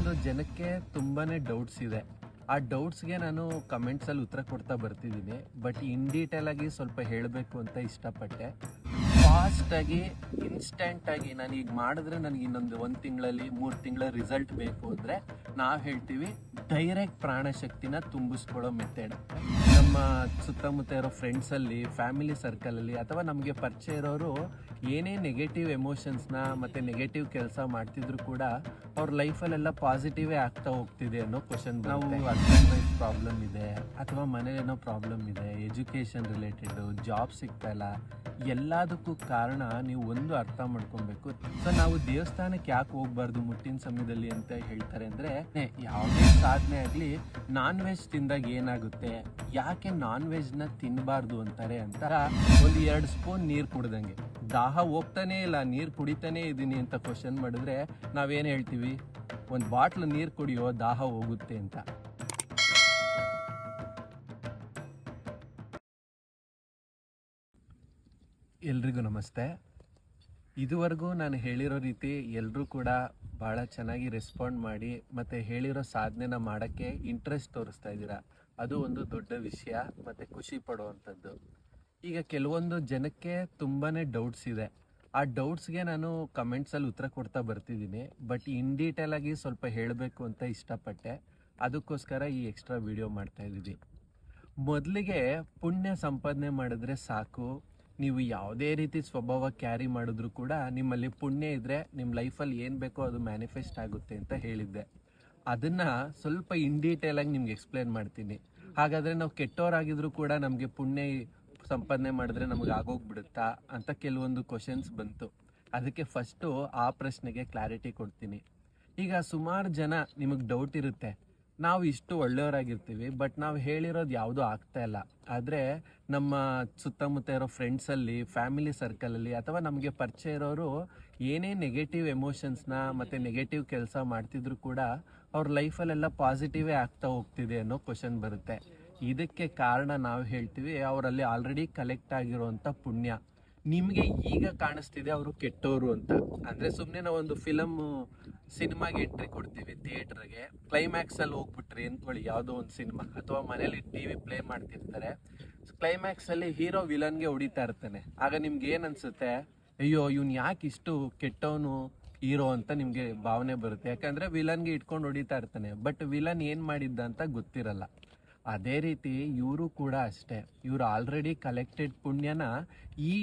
ಕೆಲವೊಂದು ಜನಕ್ಕೆ ತುಂಬಾನೇ ಡೌಟ್ಸ್ ಇದೆ. ಆ ಡೌಟ್ಸ್ಗೆ ನಾನು ಕಮೆಂಟ್ಸಲ್ಲಿ ಉತ್ತರ ಕೊಡ್ತಾ ಬರ್ತಿದ್ದೀನಿ. ಬಟ್ ಇನ್ ಡೀಟೇಲ್ ಆಗಿ ಸ್ವಲ್ಪ ಹೇಳಬೇಕು ಅಂತ ಇಷ್ಟಪಟ್ಟೆ. ಫಾಸ್ಟಾಗಿ ಇನ್ಸ್ಟೆಂಟಾಗಿ ನಾನು ಈಗ ಮಾಡಿದ್ರೆ ನನಗೆ ಇನ್ನೊಂದು ಒಂದು ತಿಂಗಳಲ್ಲಿ, ಮೂರು ತಿಂಗಳ ರಿಸಲ್ಟ್ ಬೇಕು ಅಂದರೆ ನಾವು ಹೇಳ್ತೀವಿ ಡೈರೆಕ್ಟ್ ಪ್ರಾಣಶಕ್ತಿನ ತುಂಬಿಸ್ಕೊಳ್ಳೋ ಮೆಥಡ್ ನಮ್ಮ ಸುತ್ತಮುತ್ತ ಇರೋ ಫ್ರೆಂಡ್ಸಲ್ಲಿ ಫ್ಯಾಮಿಲಿ ಸರ್ಕಲಲ್ಲಿ ಅಥವಾ ನಮಗೆ ಪರಿಚಯ ಇರೋರು ಏನೇ ನೆಗೆಟಿವ್ ಎಮೋಷನ್ಸ್ನ ಮತ್ತು ನೆಗೆಟಿವ್ ಕೆಲಸ ಮಾಡ್ತಿದ್ರು ಕೂಡ ಅವ್ರ ಲೈಫಲ್ಲೆಲ್ಲ ಪಾಸಿಟಿವೇ ಆಗ್ತಾ ಹೋಗ್ತಿದೆ ಅನ್ನೋ ಕ್ವಶನ್ ನಾವು ವೈಫ್ ಪ್ರಾಬ್ಲಮ್ ಇದೆ ಅಥವಾ ಮನೆಯೇನೋ ಪ್ರಾಬ್ಲಮ್ ಇದೆ ಎಜುಕೇಷನ್ ರಿಲೇಟೆಡು ಜಾಬ್ ಸಿಗ್ತಾ ಇಲ್ಲ, ಎಲ್ಲದಕ್ಕೂ ಕಾರಣ ನೀವು ಒಂದು ಅರ್ಥ ಮಾಡ್ಕೊಬೇಕು. ಸೊ ನಾವು ದೇವಸ್ಥಾನಕ್ಕೆ ಯಾಕೆ ಹೋಗ್ಬಾರ್ದು ಮುಟ್ಟಿನ ಸಮಯದಲ್ಲಿ ಅಂತ ಹೇಳ್ತಾರೆ ಅಂದರೆ ಯಾವುದೇ ಸಾಧನೆ ಆಗಲಿ ನಾನ್ ವೆಜ್ ತಿಂದಾಗ ಏನಾಗುತ್ತೆ? ಯಾಕೆ ನಾನ್ ವೆಜ್ನ ತಿನ್ನಬಾರ್ದು ಅಂತಾರೆ ಅಂತ ಒಂದು ಎರಡು ಸ್ಪೂನ್ ನೀರು ಕುಡ್ದಂಗೆ. ದಾಹ ಹೋಗ್ತಾನೆ ಇಲ್ಲ, ನೀರು ಕುಡಿತಾನೇ ಇದ್ದೀನಿ ಅಂತ ಕ್ವಶನ್ ಮಾಡಿದ್ರೆ ನಾವೇನು ಹೇಳ್ತೀವಿ? ಒಂದು ಬಾಟ್ಲ್ ನೀರು ಕುಡಿಯೋ ದಾಹ ಹೋಗುತ್ತೆ ಅಂತ. ಎಲ್ರಿಗೂ ನಮಸ್ತೆ. ಇದುವರೆಗೂ ನಾನು ಹೇಳಿರೋ ರೀತಿ ಎಲ್ಲರೂ ಕೂಡ ಭಾಳ ಚೆನ್ನಾಗಿ ರೆಸ್ಪಾಂಡ್ ಮಾಡಿ ಮತ್ತು ಹೇಳಿರೋ ಸಾಧನೆನ ಮಾಡೋಕ್ಕೆ ಇಂಟ್ರೆಸ್ಟ್ ತೋರಿಸ್ತಾ ಇದ್ದೀರಾ? ಅದು ಒಂದು ದೊಡ್ಡ ವಿಷಯ, ಮತ್ತು ಖುಷಿ ಪಡುವಂಥದ್ದು. ಈಗ ಕೆಲವೊಂದು ಜನಕ್ಕೆ ತುಂಬಾ ಡೌಟ್ಸ್ ಇದೆ. ಆ ಡೌಟ್ಸ್ಗೆ ನಾನು ಕಮೆಂಟ್ಸಲ್ಲಿ ಉತ್ತರ ಕೊಡ್ತಾ ಬರ್ತಿದ್ದೀನಿ. ಬಟ್ ಇನ್ ಡೀಟೇಲ್ ಆಗಿ ಸ್ವಲ್ಪ ಹೇಳಬೇಕು ಅಂತ ಇಷ್ಟಪಟ್ಟೆ. ಅದಕ್ಕೋಸ್ಕರ ಈ ಎಕ್ಸ್ಟ್ರಾ ವಿಡಿಯೋ ಮಾಡ್ತಾ ಇದ್ದೀವಿ ಮೊದಲಿಗೆ ಪುಣ್ಯ ಸಂಪಾದನೆ ಮಾಡಿದ್ರೆ ಸಾಕು. ನೀವು ಯಾವುದೇ ರೀತಿ ಸ್ವಭಾವ ಕ್ಯಾರಿ ಮಾಡಿದ್ರು ಕೂಡ ನಿಮ್ಮಲ್ಲಿ ಪುಣ್ಯ ಇದ್ರೆ ನಿಮ್ಮ ಲೈಫಲ್ಲಿ ಏನು ಬೇಕೋ ಅದು ಮ್ಯಾನಿಫೆಸ್ಟ್ ಆಗುತ್ತೆ ಅಂತ ಹೇಳಿದ್ದೆ. ಅದನ್ನ ಸ್ವಲ್ಪ ಇನ್ ಡೀಟೇಲ್ ಆಗಿ ನಿಮ್ಗೆ ಎಕ್ಸ್ಪ್ಲೇನ್ ಮಾಡ್ತೀನಿ. ಹಾಗಾದ್ರೆ ನಾವು ಕೆಟ್ಟವರಾಗಿದ್ರು ಕೂಡ ನಮಗೆ ಪುಣ್ಯ ಸಂಪಾದನೆ ಮಾಡಿದ್ರೆ ನಮಗೆ ಆಗೋಗ್ಬಿಡುತ್ತಾ ಅಂತ ಕೆಲವೊಂದು ಕ್ವಶನ್ಸ್ ಬಂತು. ಅದಕ್ಕೆ ಫಸ್ಟು ಆ ಪ್ರಶ್ನೆಗೆ ಕ್ಲಾರಿಟಿ ಕೊಡ್ತೀನಿ. ಈಗ ಸುಮಾರು ಜನ ನಿಮಗೆ ಡೌಟ್ ಇರುತ್ತೆ. ನಾವು ಇಷ್ಟು ಒಳ್ಳೆಯವರಾಗಿರ್ತೀವಿ ಬಟ್ ನಾವು ಹೇಳಿರೋದು ಯಾವುದೂ ಆಗ್ತಾ ಇಲ್ಲ. ಆದರೆ ನಮ್ಮ ಸುತ್ತಮುತ್ತ ಇರೋ ಫ್ರೆಂಡ್ಸಲ್ಲಿ ಫ್ಯಾಮಿಲಿ ಸರ್ಕಲಲ್ಲಿ ಅಥವಾ ನಮಗೆ ಪರಿಚಯ ಇರೋರು ಏನೇ ನೆಗೆಟಿವ್ ಎಮೋಷನ್ಸ್ನ ಮತ್ತು ನೆಗೆಟಿವ್ ಕೆಲಸ ಮಾಡ್ತಿದ್ರು ಕೂಡ ಅವ್ರ ಲೈಫಲ್ಲೆಲ್ಲ ಪಾಸಿಟಿವೇ ಆಗ್ತಾ ಹೋಗ್ತಿದೆ ಅನ್ನೋ ಕ್ವಶನ್ ಬರುತ್ತೆ. ಇದಕ್ಕೆ ಕಾರಣ ನಾವು ಹೇಳ್ತೀವಿ, ಅವರಲ್ಲಿ ಆಲ್ರೆಡಿ ಕಲೆಕ್ಟ್ ಆಗಿರುವಂಥ ಪುಣ್ಯ. ನಿಮಗೆ ಈಗ ಕಾಣಿಸ್ತಿದೆ ಅವರು ಕೆಟ್ಟವರು ಅಂತ. ಅಂದರೆ ಸುಮ್ಮನೆ ನಾವು ಒಂದು ಫಿಲಮ್ ಸಿನಿಮಾಗೆ ಎಂಟ್ರಿ ಕೊಡ್ತೀವಿ ಥಿಯೇಟ್ರಿಗೆ ಕ್ಲೈಮ್ಯಾಕ್ಸಲ್ಲಿ ಹೋಗ್ಬಿಟ್ರಿ ಅಂದ್ಕೊಳ್ಳಿ, ಯಾವುದೋ ಒಂದು ಸಿನಿಮಾ ಅಥವಾ ಮನೇಲಿ ಟಿ ವಿ ಪ್ಲೇ ಮಾಡ್ತಿರ್ತಾರೆ. ಕ್ಲೈಮ್ಯಾಕ್ಸಲ್ಲಿ ಹೀರೋ ವಿಲನ್ಗೆ ಹೊಡಿತಾ ಇರ್ತಾನೆ. ಆಗ ನಿಮ್ಗೆ ಏನು ಅನ್ಸುತ್ತೆ? ಅಯ್ಯೋ, ಇವ್ನು ಯಾಕೆ ಇಷ್ಟು ಕೆಟ್ಟವನು ಹೀರೋ ಅಂತ ನಿಮಗೆ ಭಾವನೆ ಬರುತ್ತೆ. ಯಾಕಂದರೆ ವಿಲನ್ಗೆ ಇಟ್ಕೊಂಡು ಹೊಡಿತಾ ಇರ್ತಾನೆ. ಬಟ್ ವಿಲನ್ ಏನು ಮಾಡಿದ್ದ ಅಂತ ಗೊತ್ತಿರಲ್ಲ. ಅದೇ ರೀತಿ ಇವರು ಕೂಡ ಅಷ್ಟೇ. ಇವರು ಆಲ್ರೆಡಿ ಕಲೆಕ್ಟೆಡ್ ಪುಣ್ಯನ ಈ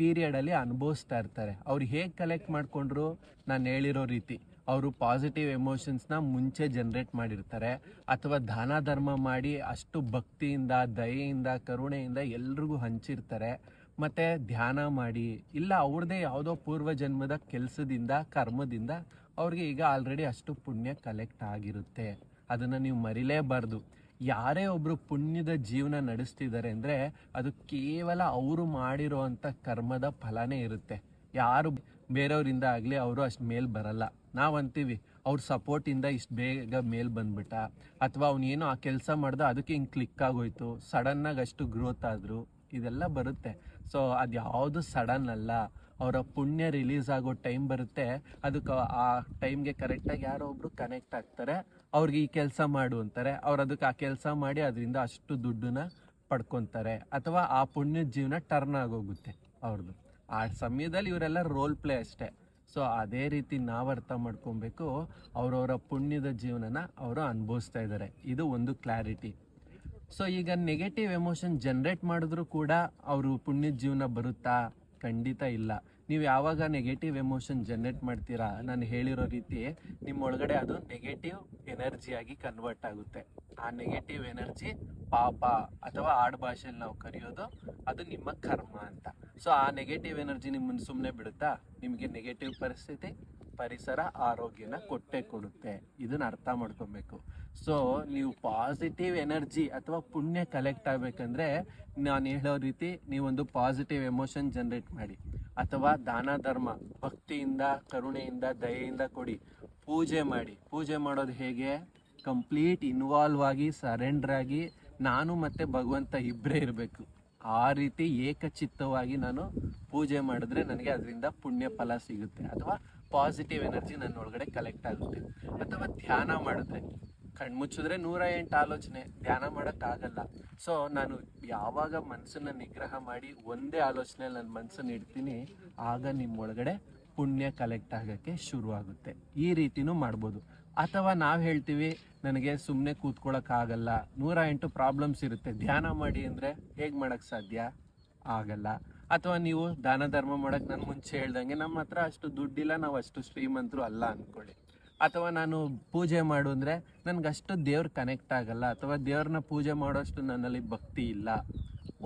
ಪೀರಿಯಡ್ ಅಲ್ಲಿ ಅನುಭವಿಸ್ತಾ ಇರ್ತಾರೆ. ಅವ್ರು ಹೇಗೆ ಕಲೆಕ್ಟ್ ಮಾಡಿಕೊಂಡ್ರು ನಾನು ಹೇಳಿರೋ ರೀತಿ. ಅವರು ಪಾಸಿಟಿವ್ ಎಮೋಷನ್ಸ್ನ ಮುಂಚೆ ಜನರೇಟ್ ಮಾಡಿರ್ತಾರೆ. ಅಥವಾ ದಾನ ಧರ್ಮ ಮಾಡಿ ಅಷ್ಟು ಭಕ್ತಿಯಿಂದ, ದಯೆಯಿಂದ, ಕರುಣೆಯಿಂದ ಎಲ್ರಿಗೂ ಹಂಚಿರ್ತಾರೆ. ಮತ್ತು ಧ್ಯಾನ ಮಾಡಿ. ಇಲ್ಲ ಅವ್ರದ್ದೇ ಯಾವುದೋ ಪೂರ್ವ ಜನ್ಮದ ಕೆಲಸದಿಂದ, ಕರ್ಮದಿಂದ ಅವ್ರಿಗೆ ಈಗ ಆಲ್ರೆಡಿ ಅಷ್ಟು ಪುಣ್ಯ ಕಲೆಕ್ಟ್ ಆಗಿರುತ್ತೆ. ಅದನ್ನು ನೀವು ಮರಿಲೇಬಾರ್ದು. ಯಾರೇ ಒಬ್ರು ಪುಣ್ಯದ ಜೀವನ ನಡೆಸ್ತಿದ್ದಾರೆ ಅಂದ್ರೆ ಅದು ಕೇವಲ ಅವರು ಮಾಡಿರೋವಂಥ ಕರ್ಮದ ಫಲನೇ ಇರುತ್ತೆ. ಯಾರು ಬೇರೆಯವರಿಂದ ಆಗಲಿ ಅವರು ಅಷ್ಟು ಮೇಲ್ ಬರಲ್ಲ. ನಾವ್ ಅಂತೀವಿ, ಅವ್ರ ಸಪೋರ್ಟ್ ಇಂದ ಇಷ್ಟು ಬೇಗ ಮೇಲ್ ಬಂದ್ಬಿಟ್ಟ. ಅಥವಾ ಅವ್ನೇನೋ ಆ ಕೆಲಸ ಮಾಡ್ದ ಅದಕ್ಕೆ ಹಿಂಗೆ ಕ್ಲಿಕ್ ಆಗೋಯ್ತು. ಸಡನ್ ಆಗಿ ಅಷ್ಟು ಗ್ರೋತ್ ಆದ್ರು. ಇದೆಲ್ಲ ಬರುತ್ತೆ. ಸೊ ಅದು ಯಾವುದು ಸಡನ್ ಅಲ್ಲ. ಅವರ ಪುಣ್ಯ ರಿಲೀಸ್ ಆಗೋ ಟೈಮ್ ಬರುತ್ತೆ. ಅದಕ್ಕೆ ಆ ಟೈಮ್ಗೆ ಕರೆಕ್ಟಾಗಿ ಯಾರೋ ಒಬ್ರು ಕನೆಕ್ಟ್ ಆಗ್ತಾರೆ. ಅವ್ರಿಗೆ ಈ ಕೆಲಸ ಮಾಡು ಅಂತಾರೆ. ಅವ್ರು ಅದಕ್ಕೆ ಆ ಕೆಲಸ ಮಾಡಿ ಅದರಿಂದ ಅಷ್ಟು ದುಡ್ಡನ್ನ ಪಡ್ಕೊತಾರೆ. ಅಥವಾ ಆ ಪುಣ್ಯದ ಜೀವನ ಟರ್ನ್ ಆಗೋಗುತ್ತೆ ಅವ್ರದ್ದು ಆ ಸಮಯದಲ್ಲಿ ಇವರೆಲ್ಲ ರೋಲ್ ಪ್ಲೇ ಅಷ್ಟೇ. ಸೊ ಅದೇ ರೀತಿ ನಾವು ಅರ್ಥ ಮಾಡ್ಕೊಬೇಕು. ಅವರವರ ಪುಣ್ಯದ ಜೀವನನ ಅವರು ಅನುಭವಿಸ್ತಾ ಇದ್ದಾರೆ ಇದು ಒಂದು ಕ್ಲಾರಿಟಿ ಸೊ ಈಗ ನೆಗೆಟಿವ್ ಎಮೋಷನ್ ಜನ್ರೇಟ್ ಮಾಡಿದ್ರು ಕೂಡ ಅವರು ಪುಣ್ಯದ ಜೀವನ ಬರುತ್ತಾ? ಖಂಡಿತ ಇಲ್ಲ. ನೀವು ಯಾವಾಗ ನೆಗೆಟಿವ್ ಎಮೋಷನ್ ಜನರೇಟ್ ಮಾಡ್ತೀರಾ? ನಾನು ಹೇಳಿರೋ ರೀತಿ ನಿಮ್ಮ ಒಳಗಡೆ ಅದು ನೆಗೆಟಿವ್ ಎನರ್ಜಿಯಾಗಿ ಕನ್ವರ್ಟ್ ಆಗುತ್ತೆ. ಆ ನೆಗೆಟಿವ್ ಎನರ್ಜಿ ಪಾಪ ಅಥವಾ ಆಡ್ ಭಾಷೆಯಲ್ಲಿ ನಾವು ಕರೆಯೋದು ಅದು ನಿಮ್ಮ ಕರ್ಮ ಅಂತ. ಸೊ ಆ ನೆಗೆಟಿವ್ ಎನರ್ಜಿ ನಿಮ್ಮನ್ನು ಸುಮ್ಮನೆ ಬಿಡುತ್ತಾ? ನಿಮಗೆ ನೆಗೆಟಿವ್ ಪರಿಸ್ಥಿತಿ ಪರಿಸರ ಆರೋಗ್ಯನ ಕೊಟ್ಟೆ ಕೊಡುತ್ತೆ. ಇದನ್ನ ಅರ್ಥ ಮಾಡ್ಕೊಬೇಕು. ಸೊ ನೀವು ಪಾಸಿಟಿವ್ ಎನರ್ಜಿ ಅಥವಾ ಪುಣ್ಯ ಕಲೆಕ್ಟ್ ಆಗ್ಬೇಕಂದ್ರೆ ನಾನು ಹೇಳೋ ರೀತಿ ನೀವೊಂದು ಪಾಸಿಟಿವ್ ಎಮೋಷನ್ ಜನರೇಟ್ ಮಾಡಿ. ಅಥವಾ ದಾನ, ಧರ್ಮ, ಭಕ್ತಿಯಿಂದ, ಕರುಣೆಯಿಂದ, ದಯೆಯಿಂದ ಕೊಡಿ. ಪೂಜೆ ಮಾಡಿ. ಪೂಜೆ ಮಾಡೋದು ಹೇಗೆ? ಕಂಪ್ಲೀಟ್ ಇನ್ವಾಲ್ವ್ ಆಗಿ ಸರೆಂಡರ್ ಆಗಿ ನಾನು ಮತ್ತೆ ಭಗವಂತ ಇಬ್ಬರೇ ಇರಬೇಕು. ಆ ರೀತಿ ಏಕಚಿತ್ತವಾಗಿ ನಾನು ಪೂಜೆ ಮಾಡಿದ್ರೆ ನನಗೆ ಅದರಿಂದ ಪುಣ್ಯ ಫಲ ಸಿಗುತ್ತೆ. ಅಥವಾ ಪಾಸಿಟಿವ್ ಎನರ್ಜಿ ನನ್ನ ಒಳಗಡೆ ಕಲೆಕ್ಟ್ ಆಗುತ್ತೆ. ಅಥವಾ ಧ್ಯಾನ ಮಾಡಿದ್ರೆ ಕಣ್ಮುಚ್ಚಿದ್ರೆ ನೂರ ಎಂಟು ಆಲೋಚನೆ. ಧ್ಯಾನ ಮಾಡೋಕ್ಕಾಗಲ್ಲ. ಸೊ ನಾನು ಯಾವಾಗ ಮನಸ್ಸನ್ನ ನಿಗ್ರಹ ಮಾಡಿ ಒಂದೇ ಆಲೋಚನೆ ನನ್ನ ಮನಸ್ಸನ್ನು ಇಡ್ತೀನಿ, ಆಗ ನಿಮ್ಮೊಳಗಡೆ ಪುಣ್ಯ ಕಲೆಕ್ಟ್ ಆಗೋಕ್ಕೆ ಶುರು ಆಗುತ್ತೆ ಈ ರೀತಿನೂ ಮಾಡ್ಬೋದು. ಅಥವಾ ನಾವು ಹೇಳ್ತೀವಿ, ನನಗೆ ಸುಮ್ಮನೆ ಕೂತ್ಕೊಳ್ಳೋಕ್ಕಾಗಲ್ಲ ನೂರ ಎಂಟು ಪ್ರಾಬ್ಲಮ್ಸ್ ಇರುತ್ತೆ. ಧ್ಯಾನ ಮಾಡಿ ಅಂದರೆ ಹೇಗೆ ಮಾಡೋಕ್ಕೆ ಸಾಧ್ಯ? ಆಗಲ್ಲ. ಅಥವಾ ನೀವು ದಾನ ಧರ್ಮ ಮಾಡಕ್ಕೆ ನಾನು ಮುಂಚೆ ಹೇಳ್ದಂಗೆ ನಮ್ಮ ಹತ್ರ ಅಷ್ಟು ದುಡ್ಡಿಲ್ಲ, ನಾವು ಅಷ್ಟು ಶ್ರೀಮಂತರು ಅಲ್ಲ ಅಂದ್ಕೊಳ್ಳಿ ಅಥವಾ ನಾನು ಪೂಜೆ ಮಾಡು ಅಂದರೆ ನನಗೆ ಅಷ್ಟು ದೇವ್ರ ಕನೆಕ್ಟ್ ಆಗಲ್ಲ, ಅಥವಾ ದೇವ್ರನ್ನ ಪೂಜೆ ಮಾಡೋಷ್ಟು ನನ್ನಲ್ಲಿ ಭಕ್ತಿ ಇಲ್ಲ.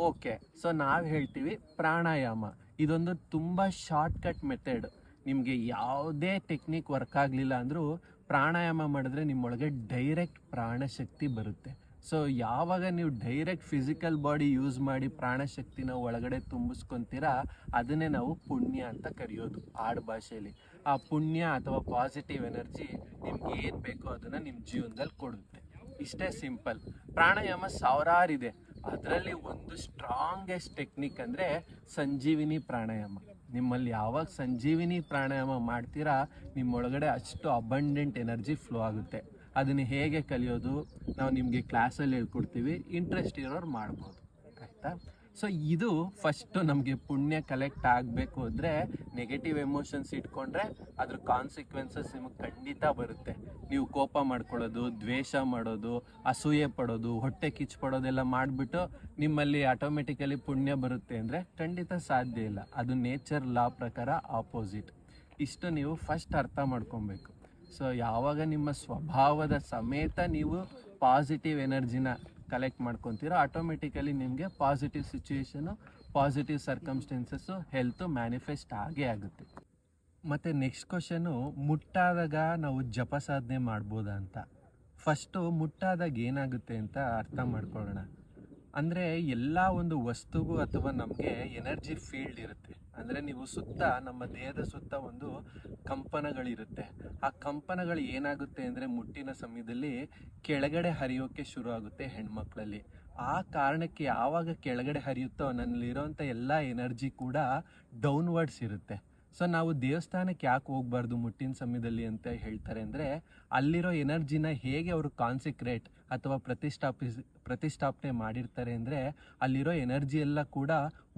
ಓಕೆ ಸೊ ನಾವು ಹೇಳ್ತೀವಿ ಪ್ರಾಣಾಯಾಮ. ಇದೊಂದು ತುಂಬ ಶಾರ್ಟ್ಕಟ್ ಮೆಥಡ್ ನಿಮಗೆ ಯಾವುದೇ ಟೆಕ್ನಿಕ್ ವರ್ಕ್ ಆಗಲಿಲ್ಲ ಅಂದರೂ ಪ್ರಾಣಾಯಾಮ ಮಾಡಿದ್ರೆ ನಿಮ್ಮೊಳಗೆ ಡೈರೆಕ್ಟ್ ಪ್ರಾಣಶಕ್ತಿ ಬರುತ್ತೆ. ಸೊ ಯಾವಾಗ ನೀವು ಡೈರೆಕ್ಟ್ ಫಿಸಿಕಲ್ ಬಾಡಿ ಯೂಸ್ ಮಾಡಿ ಪ್ರಾಣಶಕ್ತಿನ ಒಳಗಡೆ ತುಂಬಿಸ್ಕೊಂತೀರಾ, ಅದನ್ನೇ ನಾವು ಪುಣ್ಯ ಅಂತ ಕರೆಯೋದು ಆಡ್ ಭಾಷೆಯಲ್ಲಿ. ಆ ಪುಣ್ಯ ಅಥವಾ ಪಾಸಿಟಿವ್ ಎನರ್ಜಿ ನಿಮ್ಗೆ ಏನು ಬೇಕೋ ಅದನ್ನು ನಿಮ್ಮ ಜೀವನದಲ್ಲಿ ಕೊಡುತ್ತೆ. ಇಷ್ಟೇ ಸಿಂಪಲ್ ಪ್ರಾಣಾಯಾಮ ಸಾವಿರಾರಿದೆ. ಅದರಲ್ಲಿ ಒಂದು ಸ್ಟ್ರಾಂಗೆಸ್ಟ್ ಟೆಕ್ನಿಕ್ ಅಂದರೆ ಸಂಜೀವಿನಿ ಪ್ರಾಣಾಯಾಮ. ನಿಮ್ಮಲ್ಲಿ ಯಾವಾಗ ಸಂಜೀವಿನಿ ಪ್ರಾಣಾಯಾಮ ಮಾಡ್ತೀರಾ, ನಿಮ್ಮೊಳಗಡೆ ಅಷ್ಟು ಅಬಂಡೆಂಟ್ ಎನರ್ಜಿ ಫ್ಲೋ ಆಗುತ್ತೆ. ಅದನ್ನು ಹೇಗೆ ಕಲಿಯೋದು ನಾವು ನಿಮಗೆ ಕ್ಲಾಸಲ್ಲಿ ಹೇಳ್ಕೊಡ್ತೀವಿ ಇಂಟ್ರೆಸ್ಟ್ ಇರೋರು ಮಾಡ್ಬೋದು, ಆಯಿತಾ? ಸೊ ಇದು ಫಸ್ಟು ನಮಗೆ ಪುಣ್ಯ ಕಲೆಕ್ಟ್ ಆಗಬೇಕು ಅಂದರೆ ನೆಗೆಟಿವ್ ಎಮೋಷನ್ಸ್ ಇಟ್ಕೊಂಡ್ರೆ ಅದ್ರ ಕಾನ್ಸಿಕ್ವೆನ್ಸಸ್ ನಿಮಗೆ ಖಂಡಿತ ಬರುತ್ತೆ. ನೀವು ಕೋಪ ಮಾಡ್ಕೊಳ್ಳೋದು, ದ್ವೇಷ ಮಾಡೋದು, ಅಸೂಯೆ ಪಡೋದು, ಹೊಟ್ಟೆ ಕಿಚ್ಚು ಪಡೋದೆಲ್ಲ ಮಾಡಿಬಿಟ್ಟು ನಿಮ್ಮಲ್ಲಿ ಆಟೋಮೆಟಿಕಲಿ ಪುಣ್ಯ ಬರುತ್ತೆ ಅಂದರೆ ಖಂಡಿತ ಸಾಧ್ಯ ಇಲ್ಲ. ಅದು ನೇಚರ್ ಲಾ ಪ್ರಕಾರ ಆಪೋಸಿಟ್ ಇಷ್ಟು ನೀವು ಫಸ್ಟ್ ಅರ್ಥ ಮಾಡ್ಕೊಬೇಕು. ಸೊ ಯಾವಾಗ ನಿಮ್ಮ ಸ್ವಭಾವದ ಸಮೇತ ನೀವು ಪಾಸಿಟಿವ್ ಎನರ್ಜಿನ ಕಲೆಕ್ಟ್ ಮಾಡ್ಕೊತೀರೋ ಆಟೋಮೆಟಿಕಲಿ ನಿಮಗೆ positive situation positive circumstances health manifest ಆಗೇ ಆಗುತ್ತೆ. ಮತ್ತು ನೆಕ್ಸ್ಟ್ ಕ್ವಶನು ಮುಟ್ಟಾದಾಗ ನಾವು ಜಪ ಸಾಧನೆ ಮಾಡ್ಬೋದಾ ಅಂತ? ಫಸ್ಟು ಮುಟ್ಟಾದಾಗ ಏನಾಗುತ್ತೆ ಅಂತ ಅರ್ಥ ಮಾಡ್ಕೊಳ್ಳೋಣ. ಅಂದರೆ ಎಲ್ಲ ಒಂದು ವಸ್ತುಗೂ ಅಥವಾ ನಮಗೆ ಎನರ್ಜಿ ಫೀಲ್ಡ್ ಇರುತ್ತೆ. ಅಂದರೆ ನೀವು ಸುತ್ತ, ನಮ್ಮ ದೇಹದ ಸುತ್ತ ಒಂದು ಕಂಪನಗಳಿರುತ್ತೆ. ಆ ಕಂಪನಗಳು ಏನಾಗುತ್ತೆ ಅಂದರೆ ಮುಟ್ಟಿನ ಸಮಯದಲ್ಲಿ ಕೆಳಗಡೆ ಹರಿಯೋಕ್ಕೆ ಶುರು ಆಗುತ್ತೆ ಹೆಣ್ಮಕ್ಳಲ್ಲಿ. ಆ ಕಾರಣಕ್ಕೆ ಯಾವಾಗ ಕೆಳಗಡೆ ಹರಿಯುತ್ತೋ ನನ್ನಲ್ಲಿರೋಂಥ ಎಲ್ಲ ಎನರ್ಜಿ ಕೂಡ ಡೌನ್ವರ್ಡ್ಸ್ ಇರುತ್ತೆ. ಸೊ ನಾವು ದೇವಸ್ಥಾನಕ್ಕೆ ಯಾಕೆ ಹೋಗ್ಬಾರ್ದು ಮುಟ್ಟಿನ ಸಮಯದಲ್ಲಿ ಅಂತ ಹೇಳ್ತಾರೆ ಅಂದರೆ ಅಲ್ಲಿರೋ ಎನರ್ಜಿನ ಹೇಗೆ ಅವರು ಕಾನ್ಸಿಕ್ರೇಟ್ ಅಥವಾ ಪ್ರತಿಷ್ಠಾಪಿಸ್, ಪ್ರತಿಷ್ಠಾಪನೆ ಮಾಡಿರ್ತಾರೆ ಅಂದರೆ ಅಲ್ಲಿರೋ ಎನರ್ಜಿ ಎಲ್ಲ ಕೂಡ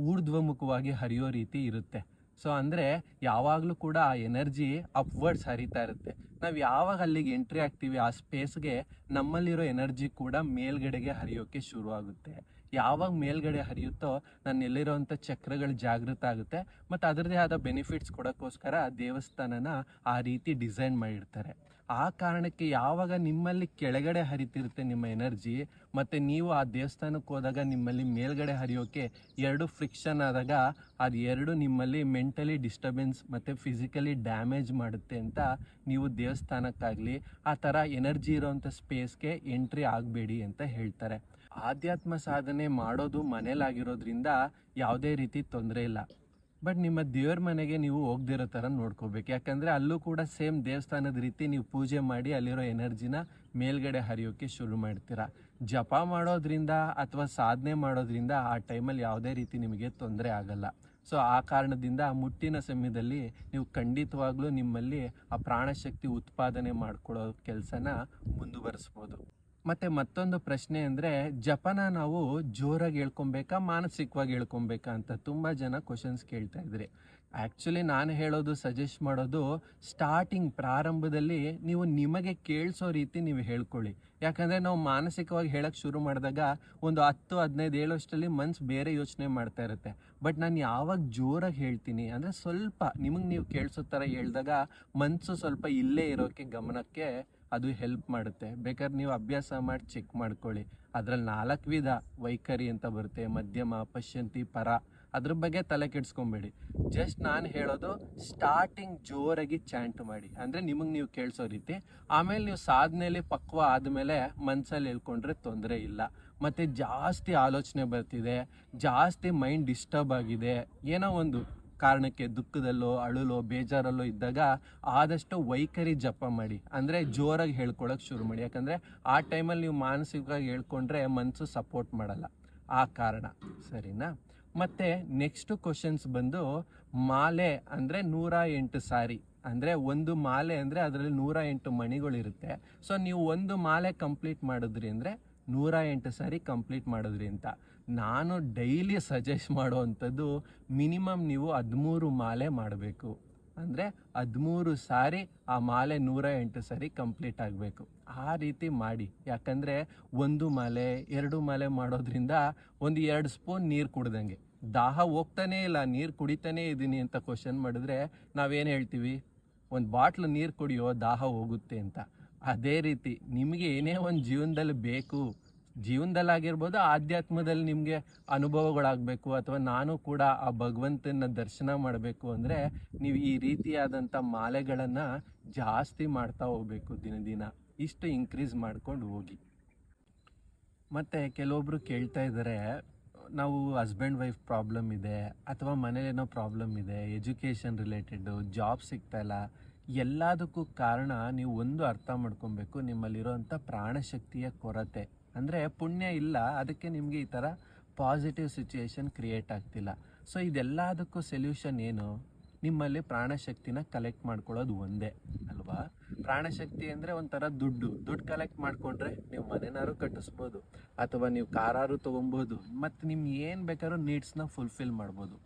ಊರ್ಧ್ವಮುಖವಾಗಿ ಹರಿಯೋ ರೀತಿ ಇರುತ್ತೆ. ಸೊ ಅಂದರೆ ಯಾವಾಗಲೂ ಕೂಡ ಆ ಎನರ್ಜಿ ಅಪ್ವರ್ಡ್ಸ್ ಹರಿತಾ ಇರುತ್ತೆ. ನಾವು ಯಾವಾಗ ಅಲ್ಲಿಗೆ ಎಂಟ್ರಿ ಆಗ್ತೀವಿ, ಆ ಸ್ಪೇಸ್ಗೆ ನಮ್ಮಲ್ಲಿರೋ ಎನರ್ಜಿ ಕೂಡ ಮೇಲ್ಗಡೆಗೆ ಹರಿಯೋಕ್ಕೆ ಶುರು ಆಗುತ್ತೆ. ಯಾವಾಗ ಮೇಲ್ಗಡೆ ಹರಿಯುತ್ತೋ ನನ್ನ ಎಲ್ಲಿರೋವಂಥ ಚಕ್ರಗಳು ಜಾಗೃತ ಆಗುತ್ತೆ. ಮತ್ತು ಅದರದೇ ಆದ ಬೆನಿಫಿಟ್ಸ್ ಕೊಡೋಕ್ಕೋಸ್ಕರ ದೇವಸ್ಥಾನನ ಆ ರೀತಿ ಡಿಸೈನ್ ಮಾಡಿರ್ತಾರೆ. ಆ ಕಾರಣಕ್ಕೆ ಯಾವಾಗ ನಿಮ್ಮಲ್ಲಿ ಕೆಳಗಡೆ ಹರಿತಿರುತ್ತೆ ನಿಮ್ಮ ಎನರ್ಜಿ, ಮತ್ತು ನೀವು ಆ ದೇವಸ್ಥಾನಕ್ಕೆ ಹೋದಾಗ ನಿಮ್ಮಲ್ಲಿ ಮೇಲ್ಗಡೆ ಹರಿಯೋಕೆ ಎರಡು ಫ್ರಿಕ್ಷನ್ ಆದಾಗ ಅದು ಎರಡು ನಿಮ್ಮಲ್ಲಿ ಮೆಂಟಲಿ ಡಿಸ್ಟರ್ಬೆನ್ಸ್ ಮತ್ತು ಫಿಸಿಕಲಿ ಡ್ಯಾಮೇಜ್ ಮಾಡುತ್ತೆ ಅಂತ ನೀವು ದೇವಸ್ಥಾನಕ್ಕಾಗಲಿ ಆ ಥರ ಎನರ್ಜಿ ಇರೋವಂಥ ಸ್ಪೇಸ್ಗೆ ಎಂಟ್ರಿ ಆಗಬೇಡಿ ಅಂತ ಹೇಳ್ತಾರೆ. ಆಧ್ಯಾತ್ಮ ಸಾಧನೆ ಮಾಡೋದು ಮನೇಲಾಗಿರೋದ್ರಿಂದ ಯಾವುದೇ ರೀತಿ ತೊಂದರೆ ಇಲ್ಲ. ಬಟ್ ನಿಮ್ಮ ದೇವ್ರ ಮನೆಗೆ ನೀವು ಹೋಗ್ದಿರೋ ಥರ ನೋಡ್ಕೋಬೇಕು. ಯಾಕಂದರೆ ಅಲ್ಲೂ ಕೂಡ ಸೇಮ್ ದೇವಸ್ಥಾನದ ರೀತಿ ನೀವು ಪೂಜೆ ಮಾಡಿ ಅಲ್ಲಿರೋ ಎನರ್ಜಿನ ಮೇಲ್ಗಡೆ ಹರಿಯೋಕ್ಕೆ ಶುರು ಮಾಡ್ತೀರಾ. ಜಪ ಮಾಡೋದ್ರಿಂದ ಅಥವಾ ಸಾಧನೆ ಮಾಡೋದ್ರಿಂದ ಆ ಟೈಮಲ್ಲಿ ಯಾವುದೇ ರೀತಿ ನಿಮಗೆ ತೊಂದರೆ ಆಗಲ್ಲ. ಸೊ ಆ ಕಾರಣದಿಂದ ಮುಟ್ಟಿನ ಸಮಯದಲ್ಲಿ ನೀವು ಖಂಡಿತವಾಗ್ಲೂ ನಿಮ್ಮಲ್ಲಿ ಆ ಪ್ರಾಣಶಕ್ತಿ ಉತ್ಪಾದನೆ ಮಾಡ್ಕೊಳ್ಳೋ ಕೆಲಸನ ಮುಂದುವರಿಸ್ಬೋದು. ಮತ್ತೆ ಮತ್ತೊಂದು ಪ್ರಶ್ನೆ ಅಂದರೆ, ಜಪನ ನಾವು ಜೋರಾಗಿ ಹೇಳ್ಕೊಬೇಕಾ ಮಾನಸಿಕವಾಗಿ ಹೇಳ್ಕೊಬೇಕಾ ಅಂತ ತುಂಬ ಜನ ಕ್ವಶನ್ಸ್ ಕೇಳ್ತಾ ಇದ್ರಿ. ಆ್ಯಕ್ಚುಲಿ ನಾನು ಹೇಳೋದು ಸಜೆಸ್ಟ್ ಮಾಡೋದು ಸ್ಟಾರ್ಟಿಂಗ್ ಪ್ರಾರಂಭದಲ್ಲಿ ನೀವು ನಿಮಗೆ ಕೇಳಿಸೋ ರೀತಿ ನೀವು ಹೇಳ್ಕೊಳ್ಳಿ. ಯಾಕಂದರೆ ನಾವು ಮಾನಸಿಕವಾಗಿ ಹೇಳೋಕ್ಕೆ ಶುರು ಮಾಡಿದಾಗ ಒಂದು ಹತ್ತು, ಹದಿನೈದು ಹೇಳೋಷ್ಟರಲ್ಲಿ ಮನ್ಸು ಬೇರೆ ಯೋಚನೆ ಮಾಡ್ತಾ ಇರುತ್ತೆ. ಬಟ್ ನಾನು ಯಾವಾಗ ಜೋರಾಗಿ ಹೇಳ್ತೀನಿ ಅಂದರೆ ಸ್ವಲ್ಪ ನಿಮಗೆ ನೀವು ಕೇಳಿಸೋ ಥರ ಹೇಳಿದಾಗ ಮನಸ್ಸು ಸ್ವಲ್ಪ ಇಲ್ಲೇ ಇರೋಕ್ಕೆ ಗಮನಕ್ಕೆ ಅದು ಹೆಲ್ಪ್ ಮಾಡುತ್ತೆ. ಬೇಕಾದ್ರೆ ನೀವು ಅಭ್ಯಾಸ ಮಾಡಿ ಚೆಕ್ ಮಾಡ್ಕೊಳ್ಳಿ. ಅದರಲ್ಲಿ ನಾಲ್ಕು ವಿಧ ವೈಖರಿ ಅಂತ ಬರುತ್ತೆ. ಮಧ್ಯಮ, ಪಶ್ಯಂತಿ, ಪರ. ಅದ್ರ ಬಗ್ಗೆ ತಲೆ ಕೆಡ್ಸ್ಕೊಂಬೇಡಿ. ಜಸ್ಟ್ ನಾನು ಹೇಳೋದು ಸ್ಟಾರ್ಟಿಂಗ್ ಜೋರಾಗಿ ಚಾಂಟ್ ಮಾಡಿ. ಅಂದರೆ ನಿಮಗೆ ನೀವು ಕೇಳಿಸೋ ರೀತಿ, ಆಮೇಲೆ ನೀವು ಸಾಧನೆಯಲ್ಲಿ ಪಕ್ವ ಆದಮೇಲೆ ಮನಸ್ಸಲ್ಲಿ ಹೇಳ್ಕೊಂಡ್ರೆ ತೊಂದರೆ ಇಲ್ಲ. ಮತ್ತು ಜಾಸ್ತಿ ಆಲೋಚನೆ ಬರ್ತಿದೆ, ಜಾಸ್ತಿ ಮೈಂಡ್ ಡಿಸ್ಟರ್ಬ್ ಆಗಿದೆ. ಏನೋ ಒಂದು ಕಾರಣಕ್ಕೆ ದುಃಖದಲ್ಲೋ, ಅಳಲೋ, ಬೇಜಾರಲ್ಲೋ ಇದ್ದಾಗ ಆದಷ್ಟು ವೈಖರಿ ಜಪ ಮಾಡಿ. ಅಂದರೆ ಜೋರಾಗಿ ಹೇಳ್ಕೊಳಕ್ಕೆ ಶುರು ಮಾಡಿ. ಯಾಕಂದರೆ ಆ ಟೈಮಲ್ಲಿ ನೀವು ಮಾನಸಿಕವಾಗಿ ಹೇಳ್ಕೊಂಡ್ರೆ ಮನಸ್ಸು ಸಪೋರ್ಟ್ ಮಾಡಲ್ಲ. ಆ ಕಾರಣ. ಸರಿನಾ? ಮತ್ತು ನೆಕ್ಸ್ಟು ಕ್ವಶನ್ಸ್ ಬಂದು ಮಾಲೆ ಅಂದರೆ ನೂರ ಎಂಟು ಸಾರಿ. ಅಂದರೆ ಒಂದು ಮಾಲೆ ಅಂದರೆ ಅದರಲ್ಲಿ ನೂರ ಎಂಟು ಮಣಿಗಳಿರುತ್ತೆ. ಸೊ ನೀವು ಒಂದು ಮಾಲೆ ಕಂಪ್ಲೀಟ್ ಮಾಡಿದ್ರಿ ಅಂದರೆ ನೂರ ಎಂಟು ಸಾರಿ ಕಂಪ್ಲೀಟ್ ಮಾಡಿದ್ರಿ ಅಂತ. ನಾನು ಡೈಲಿ ಸಜೆಸ್ಟ್ ಮಾಡುವಂಥದ್ದು ಮಿನಿಮಮ್ ನೀವು ಹದಿಮೂರು ಮಾಲೆ ಮಾಡಬೇಕು. ಅಂದರೆ ಹದಿಮೂರು ಸಾರಿ ಆ ಮಾಲೆ ನೂರ ಎಂಟು ಸಾರಿ ಕಂಪ್ಲೀಟ್ ಆಗಬೇಕು. ಆ ರೀತಿ ಮಾಡಿ. ಯಾಕಂದರೆ ಒಂದು ಮಾಲೆ, ಎರಡು ಮಾಲೆ ಮಾಡೋದ್ರಿಂದ ಒಂದು ಎರಡು ಸ್ಪೂನ್ ನೀರು ಕುಡ್ದಂಗೆ. ದಾಹ ಹೋಗ್ತಾನೇ ಇಲ್ಲ, ನೀರು ಕುಡಿತಾನೇ ಇದ್ದೀನಿ ಅಂತ ಕ್ವಶನ್ ಮಾಡಿದ್ರೆ ನಾವೇನು ಹೇಳ್ತೀವಿ? ಒಂದು ಬಾಟ್ಲು ನೀರು ಕುಡಿಯೋ ದಾಹ ಹೋಗುತ್ತೆ ಅಂತ. ಅದೇ ರೀತಿ ನಿಮಗೆ ಏನೇ ಒಂದು ಜೀವನದಲ್ಲಿ ಬೇಕು ಜೀವನದಲ್ಲಾಗಿರ್ಬೋದು, ಆಧ್ಯಾತ್ಮದಲ್ಲಿ ನಿಮಗೆ ಅನುಭವಗಳಾಗಬೇಕು ಅಥವಾ ನಾನು ಕೂಡ ಆ ಭಗವಂತನ ದರ್ಶನ ಮಾಡಬೇಕು ಅಂದರೆ ನೀವು ಈ ರೀತಿಯಾದಂಥ ಮಾಲೆಗಳನ್ನು ಜಾಸ್ತಿ ಮಾಡ್ತಾ ಹೋಗ್ಬೇಕು ದಿನ ದಿನ. ಇಷ್ಟು ಇನ್ಕ್ರೀಸ್ ಮಾಡ್ಕೊಂಡು ಹೋಗಿ. ಮತ್ತು ಕೆಲವೊಬ್ರು ಕೇಳ್ತಾ ಇದ್ದಾರೆ, ನಾವು ಹಸ್ಬೆಂಡ್ ವೈಫ್ ಪ್ರಾಬ್ಲಮ್ ಇದೆ ಅಥವಾ ಮನೇಲೇನೋ ಪ್ರಾಬ್ಲಮ್ ಇದೆ ಎಜುಕೇಷನ್ ರಿಲೇಟೆಡು ಜಾಬ್ ಸಿಗ್ತಾ ಇಲ್ಲ ಎಲ್ಲದಕ್ಕೂ ಕಾರಣ ನೀವು ಒಂದು ಅರ್ಥ ಮಾಡ್ಕೊಬೇಕು ನಿಮ್ಮಲ್ಲಿರೋಂಥ ಪ್ರಾಣಶಕ್ತಿಯ ಕೊರತೆ. ಅಂದರೆ ಪುಣ್ಯ ಇಲ್ಲ, ಅದಕ್ಕೆ ನಿಮಗೆ ಈ ಥರ ಪಾಸಿಟಿವ್ ಸಿಚುಯೇಷನ್ ಕ್ರಿಯೇಟ್ ಆಗ್ತಿಲ್ಲ. ಸೊ ಇದೆಲ್ಲದಕ್ಕೂ ಸೊಲ್ಯೂಷನ್ ಏನು? ನಿಮ್ಮಲ್ಲಿ ಪ್ರಾಣಶಕ್ತಿನ ಕಲೆಕ್ಟ್ ಮಾಡ್ಕೊಳ್ಳೋದು ಒಂದೇ, ಅಲ್ವಾ? ಪ್ರಾಣಶಕ್ತಿ ಅಂದರೆ ಒಂಥರ ದುಡ್ಡು. ದುಡ್ಡು ಕಲೆಕ್ಟ್ ಮಾಡಿಕೊಂಡ್ರೆ ನೀವು ಮನೆನಾರು ಕಟ್ಟಿಸ್ಬೋದು, ಅಥವಾ ನೀವು ಕಾರಾರು ತೊಗೊಬೋದು, ಮತ್ತು ನಿಮ್ಗೆ ಏನು ಬೇಕಾದ್ರೂ ನೀಡ್ಸ್ನ ಫುಲ್ಫಿಲ್ ಮಾಡ್ಬೋದು.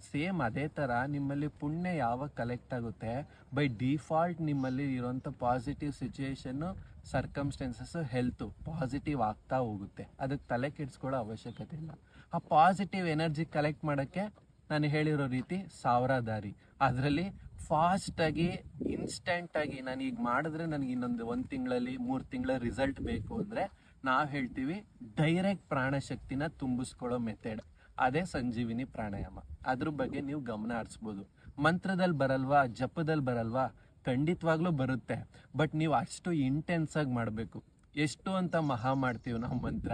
ಸೇಮ್ ಅದೇ ಥರ ನಿಮ್ಮಲ್ಲಿ ಪುಣ್ಯ ಯಾವಾಗ ಕಲೆಕ್ಟ್ ಆಗುತ್ತೆ? ಬೈ ಡಿಫಾಲ್ಟ್ ನಿಮ್ಮಲ್ಲಿ ಇರೋಂಥ positive situation circumstances health positive ಆಗ್ತಾ ಹೋಗುತ್ತೆ. ಅದಕ್ಕೆ ತಲೆ ಕೆಡಿಸ್ಕೊಳ್ಳೋ ಅವಶ್ಯಕತೆ ಇಲ್ಲ. ಆ ಪಾಸಿಟಿವ್ ಎನರ್ಜಿ ಕಲೆಕ್ಟ್ ಮಾಡೋಕ್ಕೆ ನಾನು ಹೇಳಿರೋ ರೀತಿ ಸಾವಿರ ದಾರಿ. ಅದರಲ್ಲಿ ಫಾಸ್ಟಾಗಿ ಇನ್ಸ್ಟೆಂಟಾಗಿ ನಾನು ಈಗ ಮಾಡಿದ್ರೆ ನನಗೆ ಇನ್ನೊಂದು ಒಂದು ತಿಂಗಳಲ್ಲಿ, ಮೂರು ತಿಂಗಳ ರಿಸಲ್ಟ್ ಬೇಕು ಅಂದರೆ ನಾವು ಹೇಳ್ತೀವಿ ಡೈರೆಕ್ಟ್ ಪ್ರಾಣಶಕ್ತಿನ ತುಂಬಿಸ್ಕೊಳ್ಳೋ ಮೆಥಡ್ ಅದೇ ಸಂಜೀವಿನಿ ಪ್ರಾಣಾಯಾಮ. ಅದ್ರ ಬಗ್ಗೆ ನೀವು ಗಮನ ಹರಿಸ್ಬೋದು. ಮಂತ್ರದಲ್ಲಿ ಬರಲ್ವಾ ಜಪದಲ್ಲಿ ಬರಲ್ವಾ, ಖಂಡಿತವಾಗ್ಲೂ ಬರುತ್ತೆ. ಬಟ್ ನೀವು ಅಷ್ಟು ಇಂಟೆನ್ಸ್ ಆಗಿ ಮಾಡಬೇಕು. ಎಷ್ಟು ಅಂತ ಮಹಾ ಮಾಡ್ತೀವಿ ನಾವು ಮಂತ್ರ.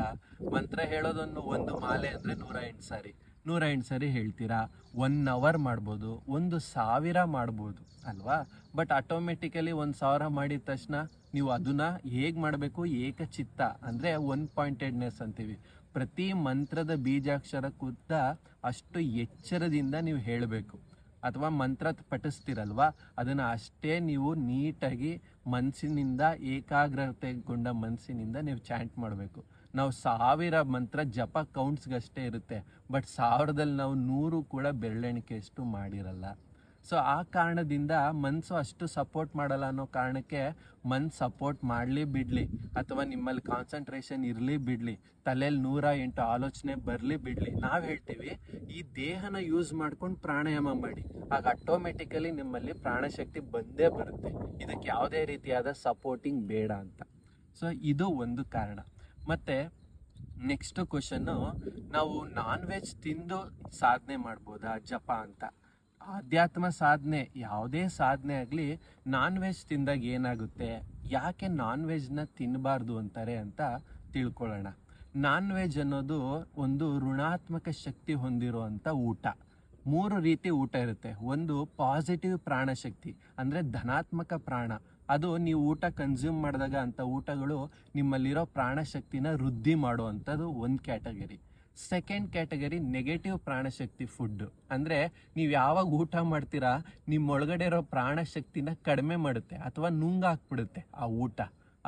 ಮಂತ್ರ ಹೇಳೋದನ್ನು ಒಂದು ಮಾಲೆ ಅಂದರೆ ನೂರ ಎಂಟು ಸಾರಿ. ನೂರ ಎಂಟು ಸರಿ ಹೇಳ್ತೀರಾ? ಒನ್ ಅವರ್ ಮಾಡ್ಬೋದು, ಒಂದು ಸಾವಿರ ಮಾಡ್ಬೋದು, ಅಲ್ವಾ? ಬಟ್ ಆಟೋಮೆಟಿಕಲಿ ಒಂದು ಸಾವಿರ ಮಾಡಿದ ತಕ್ಷಣ ನೀವು ಅದನ್ನ ಹೇಗೆ ಮಾಡಬೇಕು? ಏಕಚಿತ್ತ ಅಂದರೆ ಒನ್ ಪಾಯಿಂಟೆಡ್ನೆಸ್ ಅಂತೀವಿ. ಪ್ರತಿ ಮಂತ್ರದ ಬೀಜಾಕ್ಷರ ಕೂತ ಅಷ್ಟು ಎಚ್ಚರದಿಂದ ನೀವು ಹೇಳಬೇಕು. ಅಥವಾ ಮಂತ್ರ ಪಠಿಸ್ತಿರಲ್ವಾ? ಅದನ್ನು ಅಷ್ಟೇ ನೀವು ನೀಟಾಗಿ ಮನಸ್ಸಿನಿಂದ ಏಕಾಗ್ರತೆಗೊಂಡ ಮನಸ್ಸಿನಿಂದ ನೀವು ಚಾಂಟ್ ಮಾಡಬೇಕು. ನಾವು ಸಾವಿರ ಮಂತ್ರ ಜಪ ಕೌಂಟ್ಸ್ಗಷ್ಟೇ ಇರುತ್ತೆ. ಬಟ್ ಸಾವಿರದಲ್ಲಿ ನಾವು ನೂರು ಕೂಡ ಬೆರಳೆಣಿಕೆಯಷ್ಟು ಮಾಡಿರಲ್ಲ. ಸೊ ಆ ಕಾರಣದಿಂದ ಮನಸ್ಸು ಅಷ್ಟು ಸಪೋರ್ಟ್ ಮಾಡಲ್ಲ ಅನ್ನೋ ಕಾರಣಕ್ಕೆ ಮನ್ಸು ಸಪೋರ್ಟ್ ಮಾಡಲಿ ಬಿಡಲಿ. ಅಥವಾ ನಿಮ್ಮಲ್ಲಿ ಕಾನ್ಸಂಟ್ರೇಷನ್ ಇರಲಿ ಬಿಡಲಿ. ತಲೆಯಲ್ಲಿ ನೂರ ಎಂಟು ಆಲೋಚನೆ ಬರಲಿ ಬಿಡಲಿ. ನಾವು ಹೇಳ್ತೀವಿ, ಈ ದೇಹನ ಯೂಸ್ ಮಾಡ್ಕೊಂಡು ಪ್ರಾಣಾಯಾಮ ಮಾಡಿ. ಆಗ ಆಟೋಮೆಟಿಕಲಿ ನಿಮ್ಮಲ್ಲಿ ಪ್ರಾಣಶಕ್ತಿ ಬಂದೇ ಬರುತ್ತೆ. ಇದಕ್ಕೆ ಯಾವುದೇ ರೀತಿಯಾದ ಸಪೋರ್ಟಿಂಗ್ ಬೇಡ ಅಂತ. ಸೊ ಇದು ಒಂದು ಕಾರಣ. ಮತ್ತು ನೆಕ್ಸ್ಟ್ ಕ್ವಶನ್ನು ನಾವು ನಾನ್ ವೆಜ್ ತಿಂದು ಸಾಧನೆ ಮಾಡ್ಬೋದಾ ಜಪ ಅಂತ? ಆಧ್ಯಾತ್ಮ ಸಾಧನೆ, ಯಾವುದೇ ಸಾಧನೆ ಆಗಲಿ ನಾನ್ ವೆಜ್ ತಿಂದಾಗ ಏನಾಗುತ್ತೆ? ಯಾಕೆ ನಾನ್ ವೆಜ್ನ ತಿನ್ನಬಾರ್ದು ಅಂತಾರೆ ಅಂತ ತಿಳ್ಕೊಳ್ಳೋಣ. ನಾನ್ ವೆಜ್ ಅನ್ನೋದು ಒಂದು ಋಣಾತ್ಮಕ ಶಕ್ತಿ ಹೊಂದಿರುವಂಥ ಊಟ. ಮೂರು ರೀತಿ ಊಟ ಇರುತ್ತೆ. ಒಂದು ಪಾಸಿಟಿವ್ ಪ್ರಾಣಶಕ್ತಿ, ಅಂದರೆ ಧನಾತ್ಮಕ ಪ್ರಾಣ. ಅದು ನೀವು ಊಟ ಕನ್ಸ್ಯೂಮ್ ಮಾಡಿದಾಗ ಅಂಥ ಊಟಗಳು ನಿಮ್ಮಲ್ಲಿರೋ ಪ್ರಾಣಶಕ್ತಿನ ವೃದ್ಧಿ ಮಾಡುವಂಥದ್ದು ಒಂದು ಕ್ಯಾಟಗರಿ ಸೆಕೆಂಡ್ ಕ್ಯಾಟಗರಿ ನೆಗೆಟಿವ್ ಪ್ರಾಣಶಕ್ತಿ ಫುಡ್ ಅಂದರೆ ನೀವು ಯಾವಾಗ ಊಟ ಮಾಡ್ತೀರಾ, ನಿಮ್ಮೊಳಗಡೆ ಇರೋ ಪ್ರಾಣಶಕ್ತಿನ ಕಡಿಮೆ ಮಾಡುತ್ತೆ ಅಥವಾ ನುಂಗಾಕ್ಬಿಡುತ್ತೆ ಆ ಊಟ.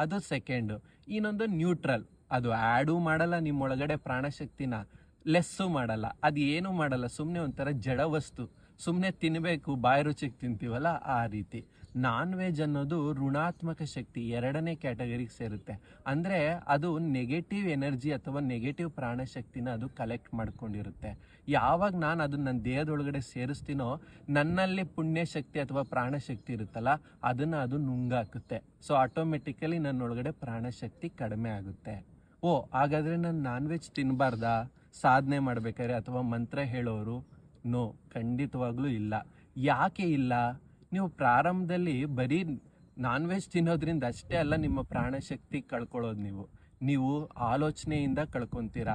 ಅದು ಸೆಕೆಂಡು ಇನ್ನೊಂದು ನ್ಯೂಟ್ರಲ್ ಅದು ಆ್ಯಡು ಮಾಡಲ್ಲ, ನಿಮ್ಮೊಳಗಡೆ ಪ್ರಾಣಶಕ್ತಿನ ಲೆಸ್ಸು ಮಾಡಲ್ಲ. ಅದು ಏನೂ ಮಾಡಲ್ಲ ಸುಮ್ಮನೆ ಒಂಥರ ಜಡ ವಸ್ತು. ಸುಮ್ಮನೆ ತಿನ್ನಬೇಕು ಬಾಯಿ ರುಚಿಗೆ ತಿಂತೀವಲ್ಲ ಆ ರೀತಿ. ನಾನ್ ವೆಜ್ ಅನ್ನೋದು ಋಣಾತ್ಮಕ ಶಕ್ತಿ ಎರಡನೇ ಕ್ಯಾಟಗರಿಗೆ ಸೇರುತ್ತೆ. ಅಂದರೆ ಅದು ನೆಗೆಟಿವ್ ಎನರ್ಜಿ ಅಥವಾ ನೆಗೆಟಿವ್ ಪ್ರಾಣಶಕ್ತಿನ ಅದು ಕಲೆಕ್ಟ್ ಮಾಡ್ಕೊಂಡಿರುತ್ತೆ. ಯಾವಾಗ ನಾನು ಅದನ್ನ ನನ್ನ ದೇಹದೊಳಗಡೆ ಸೇರಿಸ್ತೀನೋ, ನನ್ನಲ್ಲಿ ಪುಣ್ಯಶಕ್ತಿ ಅಥವಾ ಪ್ರಾಣಶಕ್ತಿ ಇರುತ್ತಲ್ಲ, ಅದನ್ನು ಅದು ನುಂಗಾಕುತ್ತೆ. ಸೊ ಆಟೋಮೆಟಿಕಲಿ ನನ್ನೊಳಗಡೆ ಪ್ರಾಣಶಕ್ತಿ ಕಡಿಮೆ ಆಗುತ್ತೆ. ಓ, ಹಾಗಾದರೆ ನಾನು ನಾನ್ ವೆಜ್ ತಿನ್ನಬಾರ್ದಾ ಸಾಧನೆ ಮಾಡ್ಬೇಕಾದ್ರೆ ಅಥವಾ ಮಂತ್ರ ಹೇಳೋರು? ನೋ ಖಂಡಿತವಾಗ್ಲೂ ಇಲ್ಲ. ಯಾಕೆ ಇಲ್ಲ? ನೀವು ಪ್ರಾರಂಭದಲ್ಲಿ ಬರೀ ನಾನ್ ವೆಜ್ ತಿನ್ನೋದ್ರಿಂದ ಅಷ್ಟೇ ಅಲ್ಲ, ನಿಮ್ಮ ಪ್ರಾಣಶಕ್ತಿ ಕಳ್ಕೊಳ್ಳೋದು ನೀವು. ನೀವು ಆಲೋಚನೆಯಿಂದ ಕಳ್ಕೊತೀರಾ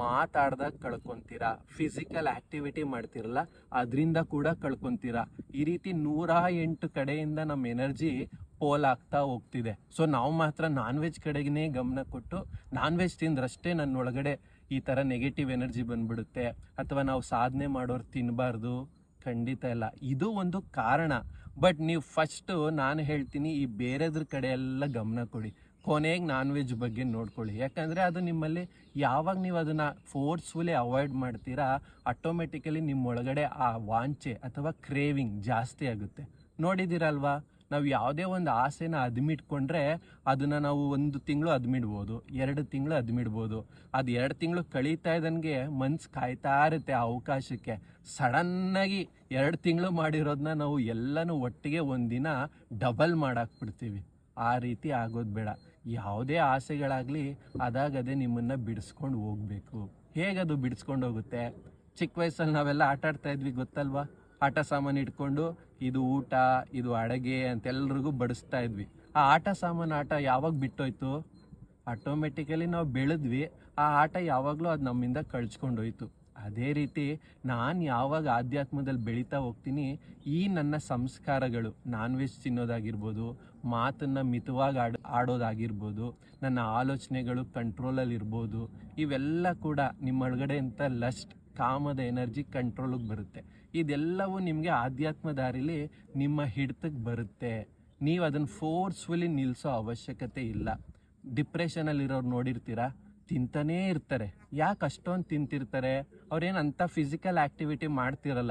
ಮಾತಾಡ್ದಾಗ ಕಳ್ಕೊತೀರಾ ಫಿಸಿಕಲ್ ಆಕ್ಟಿವಿಟಿ ಮಾಡ್ತಿರಲ್ಲ, ಅದರಿಂದ ಕೂಡ ಕಳ್ಕೊತೀರಾ. ಈ ರೀತಿ ನೂರ ಎಂಟು ಕಡೆಯಿಂದ ನಮ್ಮ ಎನರ್ಜಿ ಪೋಲ್ ಆಗ್ತಾ ಹೋಗ್ತಿದೆ. ಸೊ ನಾವು ಮಾತ್ರ ನಾನ್ ವೆಜ್ ಕಡೆಗೇ ಗಮನ ಕೊಟ್ಟು ನಾನ್ ವೆಜ್ ತಿಂದ್ರಷ್ಟೇ ನನ್ನ ಒಳಗಡೆ ಈ ಥರ ನೆಗೆಟಿವ್ ಎನರ್ಜಿ ಬಂದ್ಬಿಡುತ್ತೆ. ಅಥವಾ ನಾವು ಸಾಧನೆ ಮಾಡೋರು ತಿನ್ನಬಾರ್ದು ಖಂಡಿತ ಇಲ್ಲ. ಇದು ಒಂದು ಕಾರಣ. ಬಟ್ ನೀವು ಫಸ್ಟ್ ನಾನು ಹೇಳ್ತೀನಿ ಈ ಬೇರೆದ್ರ ಕಡೆ ಎಲ್ಲ ಗಮನ ಕೊಡಿ. ಕೊನೆಗೆ ನಾನ್ ವೆಜ್ ಬಗ್ಗೆ ನೋಡ್ಕೊಳ್ಳಿ. ಯಾಕಂದರೆ ಅದು ನಿಮ್ಮಲ್ಲಿ ಯಾವಾಗ ನೀವು ಅದನ್ನು ಫೋರ್ಸ್ಫುಲಿ ಅವಾಯ್ಡ್ ಮಾಡ್ತೀರಾ ಆಟೋಮೆಟಿಕಲಿ ನಿಮ್ಮೊಳಗಡೆ ಆ ವಾಂಚೆ ಅಥವಾ ಕ್ರೇವಿಂಗ್ ಜಾಸ್ತಿ ಆಗುತ್ತೆ. ನೋಡಿದ್ದೀರಲ್ವಾ? ನಾವು ಯಾವುದೇ ಒಂದು ಆಸೆನ ಅದ್ಮಿಟ್ಕೊಂಡ್ರೆ ಅದನ್ನು ನಾವು ಒಂದು ತಿಂಗಳು ಅದ್ಮಿಡ್ಬೋದು, ಎರಡು ತಿಂಗಳು ಅದ್ಮಿಡ್ಬೋದು. ಅದು ಎರಡು ತಿಂಗಳು ಕಳೀತಾ ಇದ್ದಂಗೆ ಮನ್ಸು ಕಾಯ್ತಾ ಇರುತ್ತೆ ಆ ಅವಕಾಶಕ್ಕೆ. ಸಡನ್ನಾಗಿ ಎರಡು ತಿಂಗಳು ಮಾಡಿರೋದನ್ನ ನಾವು ಎಲ್ಲನೂ ಒಟ್ಟಿಗೆ ಒಂದಿನ ಡಬಲ್ ಮಾಡಾಕ್ಬಿಡ್ತೀವಿ. ಆ ರೀತಿ ಆಗೋದು ಬೇಡ. ಯಾವುದೇ ಆಸೆಗಳಾಗಲಿ ಅದಾಗದೇ ನಿಮ್ಮನ್ನು ಬಿಡಿಸ್ಕೊಂಡು ಹೋಗಬೇಕು. ಹೇಗದು ಬಿಡಿಸ್ಕೊಂಡು ಹೋಗುತ್ತೆ? ಚಿಕ್ಕ ವಯಸ್ಸಲ್ಲಿ ನಾವೆಲ್ಲ ಆಟಾಡ್ತಾ ಇದ್ವಿ ಗೊತ್ತಲ್ವಾ? ಆಟ ಸಾಮಾನು ಇಟ್ಕೊಂಡು, ಇದು ಊಟ, ಇದು ಅಡಗೆ ಅಂತೆಲ್ರಿಗೂ ಬಡಿಸ್ತಾ ಇದ್ವಿ. ಆ ಆಟ ಸಾಮಾನು ಆಟ ಯಾವಾಗ ಬಿಟ್ಟೋಯ್ತು? ಆಟೋಮೆಟಿಕಲಿ ನಾವು ಬೆಳೆದ್ವಿ. ಆ ಆಟ ಯಾವಾಗಲೂ ಅದು ನಮ್ಮಿಂದ ಕಳ್ಸ್ಕೊಂಡೋಯ್ತು. ಅದೇ ರೀತಿ ನಾನು ಯಾವಾಗ ಆಧ್ಯಾತ್ಮದಲ್ಲಿ ಬೆಳೀತಾ ಹೋಗ್ತೀನಿ, ಈ ನನ್ನ ಸಂಸ್ಕಾರಗಳು ನಾನ್ ವೆಜ್ ತಿನ್ನೋದಾಗಿರ್ಬೋದು, ಮಾತನ್ನು ಮಿತವಾಗಿ ಆಡ್, ಆಡೋದಾಗಿರ್ಬೋದು, ನನ್ನ ಆಲೋಚನೆಗಳು ಕಂಟ್ರೋಲಲ್ಲಿ ಇರ್ಬೋದು ಇವೆಲ್ಲ ಕೂಡ ನಿಮ್ಮೊಳಗಡೆ ಅಂತ ಲಸ್ಟ್ ಕಾಮದ ಎನರ್ಜಿ ಕಂಟ್ರೋಲಿಗೆ ಬರುತ್ತೆ. ಇದೆಲ್ಲವೂ ನಿಮಗೆ ಆಧ್ಯಾತ್ಮ ದಾರಿಲಿ ನಿಮ್ಮ ಹಿಡಿತಕ್ಕೆ ಬರುತ್ತೆ. ನೀವು ಅದನ್ನು ಫೋರ್ಸ್ಫುಲಿ ನಿಲ್ಲಿಸೋ ಅವಶ್ಯಕತೆ ಇಲ್ಲ. ಡಿಪ್ರೆಷನಲ್ಲಿರೋರು ನೋಡಿರ್ತೀರಾ? ತಿಂತಾನೇ ಇರ್ತಾರೆ. ಯಾಕೆ ಅಷ್ಟೊಂದು ತಿಂತಿರ್ತಾರೆ? ಅವ್ರೇನು ಅಂಥ ಫಿಸಿಕಲ್ ಆ್ಯಕ್ಟಿವಿಟಿ ಮಾಡ್ತಿರಲ್ಲ.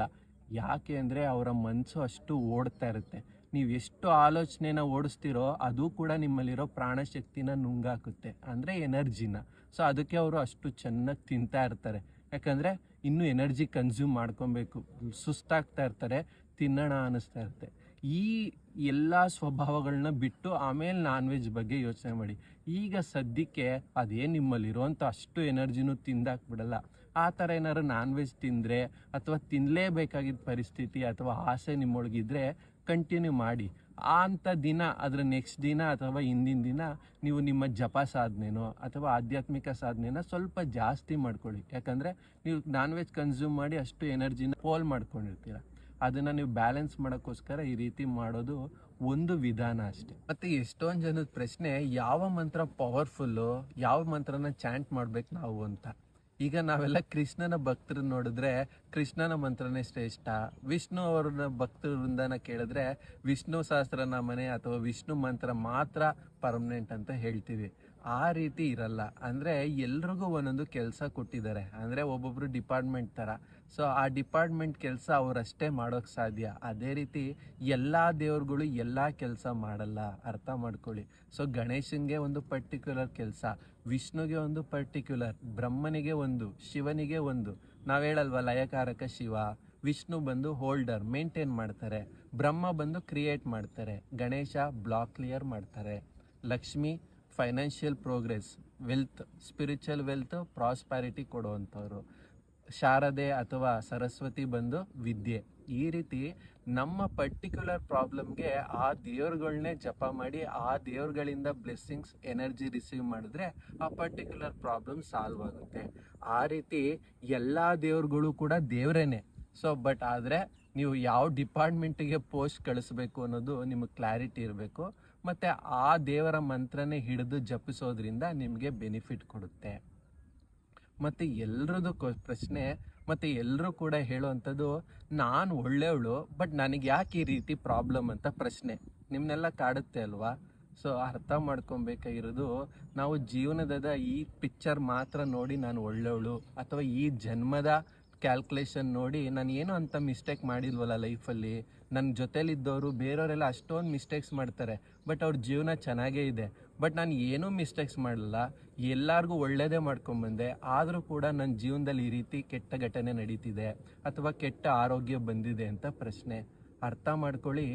ಯಾಕೆ ಅಂದರೆ ಅವರ ಮನಸ್ಸು ಅಷ್ಟು ಓಡ್ತಾ ಇರುತ್ತೆ. ನೀವು ಎಷ್ಟು ಆಲೋಚನೆನ ಓಡಿಸ್ತಿರೋ ಅದು ಕೂಡ ನಿಮ್ಮಲ್ಲಿರೋ ಪ್ರಾಣಶಕ್ತಿನ ನುಂಗಾಕುತ್ತೆ. ಅಂದರೆ ಎನರ್ಜಿನ. ಸೊ ಅದಕ್ಕೆ ಅವರು ಅಷ್ಟು ಚೆನ್ನಾಗಿ ತಿಂತಾ ಇರ್ತಾರೆ. ಯಾಕಂದರೆ ಇನ್ನೂ ಎನರ್ಜಿ ಕನ್ಸ್ಯೂಮ್ ಮಾಡ್ಕೊಬೇಕು. ಸುಸ್ತಾಗ್ತಾ ಇರ್ತಾರೆ, ತಿನ್ನೋಣ ಅನ್ನಿಸ್ತಾ ಇರುತ್ತೆ. ಈ ಎಲ್ಲ ಸ್ವಭಾವಗಳನ್ನ ಬಿಟ್ಟು ಆಮೇಲೆ ನಾನ್ ವೆಜ್ ಬಗ್ಗೆ ಯೋಚನೆ ಮಾಡಿ. ಈಗ ಸದ್ಯಕ್ಕೆ ಅದೇ ನಿಮ್ಮಲ್ಲಿರುವಂಥ ಅಷ್ಟು ಎನರ್ಜಿನೂ ತಿಂದಾಕ್ಬಿಡಲ್ಲ. ಆ ಥರ ಏನಾದ್ರು ನಾನ್ ವೆಜ್ ತಿಂದರೆ ಅಥವಾ ತಿನ್ನಲೇಬೇಕಾಗಿದ್ದ ಪರಿಸ್ಥಿತಿ ಅಥವಾ ಆಸೆ ನಿಮ್ಮೊಳಗಿದ್ರೆ ಕಂಟಿನ್ಯೂ ಮಾಡಿ. ಅಂಥ ದಿನ, ಅದರ ನೆಕ್ಸ್ಟ್ ದಿನ ಅಥವಾ ಹಿಂದಿನ ದಿನ ನೀವು ನಿಮ್ಮ ಜಪ ಸಾಧನೆನೋ ಅಥವಾ ಆಧ್ಯಾತ್ಮಿಕ ಸಾಧನೆನ ಸ್ವಲ್ಪ ಜಾಸ್ತಿ ಮಾಡ್ಕೊಳ್ಳಿ. ಯಾಕಂದರೆ ನೀವು ನಾನ್ ವೆಜ್ ಕನ್ಸ್ಯೂಮ್ ಮಾಡಿ ಅಷ್ಟು ಎನರ್ಜಿನ ಪೋಲ್ ಮಾಡ್ಕೊಂಡಿರ್ತೀರ. ಅದನ್ನು ನೀವು ಬ್ಯಾಲೆನ್ಸ್ ಮಾಡೋಕ್ಕೋಸ್ಕರ ಈ ರೀತಿ ಮಾಡೋದು ಒಂದು ವಿಧಾನ ಅಷ್ಟೆ. ಮತ್ತು ಎಷ್ಟೊಂದು ಜನದ ಪ್ರಶ್ನೆ, ಯಾವ ಮಂತ್ರ ಪವರ್ಫುಲ್ಲು ಯಾವ ಮಂತ್ರನ ಚಾಂಟ್ ಮಾಡ್ಬೇಕು ನಾವು ಅಂತ. ಈಗ ನಾವೆಲ್ಲ ಕೃಷ್ಣನ ಭಕ್ತರು ನೋಡಿದ್ರೆ ಕೃಷ್ಣನ ಮಂತ್ರನೇ ಶ್ರೇಷ್ಠ. ವಿಷ್ಣು ಅವ್ರನ್ನ ಭಕ್ತರ ವೃಂದನ ಕೇಳಿದ್ರೆ ವಿಷ್ಣು ಸಹಸ್ರನಾಮನೆ ಅಥವಾ ವಿಷ್ಣು ಮಂತ್ರ ಮಾತ್ರ ಪರ್ಮನೆಂಟ್ ಅಂತ ಹೇಳ್ತೀವಿ. ಆ ರೀತಿ ಇರಲ್ಲ. ಅಂದರೆ ಎಲ್ರಿಗೂ ಒಂದೊಂದು ಕೆಲಸ ಕೊಟ್ಟಿದ್ದಾರೆ. ಅಂದರೆ ಒಬ್ಬೊಬ್ರು ಡಿಪಾರ್ಟ್ಮೆಂಟ್ ಥರ ಸೊ ಆ ಡಿಪಾರ್ಟ್ಮೆಂಟ್ ಕೆಲಸ ಅವರಷ್ಟೇ ಮಾಡೋಕ್ಕೆ ಸಾಧ್ಯ. ಅದೇ ರೀತಿ ಎಲ್ಲ ದೇವ್ರುಗಳು ಎಲ್ಲ ಕೆಲಸ ಮಾಡಲ್ಲ. ಅರ್ಥ ಮಾಡ್ಕೊಳ್ಳಿ. ಸೊ ಗಣೇಶನಿಗೆ ಒಂದು ಪರ್ಟಿಕ್ಯುಲರ್ ಕೆಲಸ. ವಿಷ್ಣುಗೆ ಒಂದು ಪರ್ಟಿಕ್ಯುಲರ್ ಬ್ರಹ್ಮನಿಗೆ ಒಂದು, ಶಿವನಿಗೆ ಒಂದು. ನಾವು ಹೇಳಲ್ವ, ಲಯಕಾರಕ ಶಿವ, ವಿಷ್ಣು ಬಂದು ಹೋಲ್ಡರ್ ಮೇಂಟೈನ್ ಮಾಡ್ತಾರೆ. ಬ್ರಹ್ಮ ಬಂದು ಕ್ರಿಯೇಟ್ ಮಾಡ್ತಾರೆ. ಗಣೇಶ ಬ್ಲಾಕ್ ಕ್ಲಿಯರ್ ಮಾಡ್ತಾರೆ. Lakshmi financial progress wealth spiritual wealth prosperity ಕೊಡುವಂಥವ್ರು. ಶಾರದೆ ಅಥವಾ ಸರಸ್ವತಿ ಬಂದು ವಿದ್ಯೆ. ಈ ರೀತಿ ನಮ್ಮ ಪರ್ಟಿಕ್ಯುಲರ್ ಪ್ರಾಬ್ಲಮ್ಗೆ ಆ ದೇವ್ರುಗಳನ್ನೇ ಜಪ ಮಾಡಿ, ಆ ದೇವ್ರುಗಳಿಂದ ಬ್ಲೆಸ್ಸಿಂಗ್ಸ್ ಎನರ್ಜಿ ರಿಸೀವ್ ಮಾಡಿದ್ರೆ ಆ ಪರ್ಟಿಕ್ಯುಲರ್ ಪ್ರಾಬ್ಲಮ್ ಸಾಲ್ವ್ ಆಗುತ್ತೆ. ಆ ರೀತಿ ಎಲ್ಲ ದೇವ್ರುಗಳು ಕೂಡ ದೇವ್ರೇನೆ. ಸೊ ಬಟ್ ಆದರೆ ನೀವು ಯಾವ ಡಿಪಾರ್ಟ್ಮೆಂಟಿಗೆ ಪೋಸ್ಟ್ ಕಳಿಸ್ಬೇಕು ಅನ್ನೋದು ನಿಮಗೆ ಕ್ಲಾರಿಟಿ ಇರಬೇಕು. ಮತ್ತು ಆ ದೇವರ ಮಂತ್ರನೇ ಹಿಡಿದು ಜಪಿಸೋದ್ರಿಂದ ನಿಮಗೆ ಬೆನಿಫಿಟ್ ಕೊಡುತ್ತೆ. ಮತ್ತು ಎಲ್ರದ್ದು ಪ್ರಶ್ನೆ, ಮತ್ತು ಎಲ್ಲರೂ ಕೂಡ ಹೇಳುವಂಥದ್ದು, ನಾನು ಒಳ್ಳೆಯವಳು ಬಟ್ ನನಗೆ ಯಾಕೆ ಈ ರೀತಿ ಪ್ರಾಬ್ಲಮ್ ಅಂತ ಪ್ರಶ್ನೆ. ನಿಮ್ಮನ್ನೆಲ್ಲ ಕಾಡುತ್ತೆ ಅಲ್ವಾ? ಸೊ, ಅರ್ಥ ಮಾಡ್ಕೊಬೇಕಾಗಿರೋದು, ನಾವು ಜೀವನದ ಈ ಪಿಕ್ಚರ್ ಮಾತ್ರ ನೋಡಿ ನಾನು ಒಳ್ಳೆಯವಳು ಅಥವಾ ಈ ಜನ್ಮದ ಕ್ಯಾಲ್ಕುಲೇಷನ್ ನೋಡಿ ನಾನು ಏನೋ ಅಂತ ಮಿಸ್ಟೇಕ್ ಮಾಡಿಲ್ವಲ್ಲ ಲೈಫಲ್ಲಿ? ನನ್ನ ಜೊತೇಲಿದ್ದವರು ಬೇರೆಯವರೆಲ್ಲ ಅಷ್ಟೊಂದು ಮಿಸ್ಟೇಕ್ಸ್ ಮಾಡ್ತಾರೆ, ಬಟ್ ಅವ್ರ ಜೀವನ ಚೆನ್ನಾಗೇ ಇದೆ. ಬಟ್ ನಾನು ಏನೂ ಮಿಸ್ಟೇಕ್ಸ್ ಮಾಡಲಿಲ್ಲ. ಎಲ್ಲರಿಗೂ ಒಳ್ಳೆಯದೇ ಮಾಡ್ಕೊಂಬಂದೆ ಆದರೂ ಕೂಡ ನನ್ನ ಜೀವನದಲ್ಲಿ ಈ ರೀತಿ ಕೆಟ್ಟ ಘಟನೆ ನಡೀತಿದೆ ಅಥವಾ ಕೆಟ್ಟ ಆರೋಗ್ಯ ಬಂದಿದೆ ಅಂತ ಪ್ರಶ್ನೆ. ಅರ್ಥ ಮಾಡ್ಕೊಳ್ಳಿ,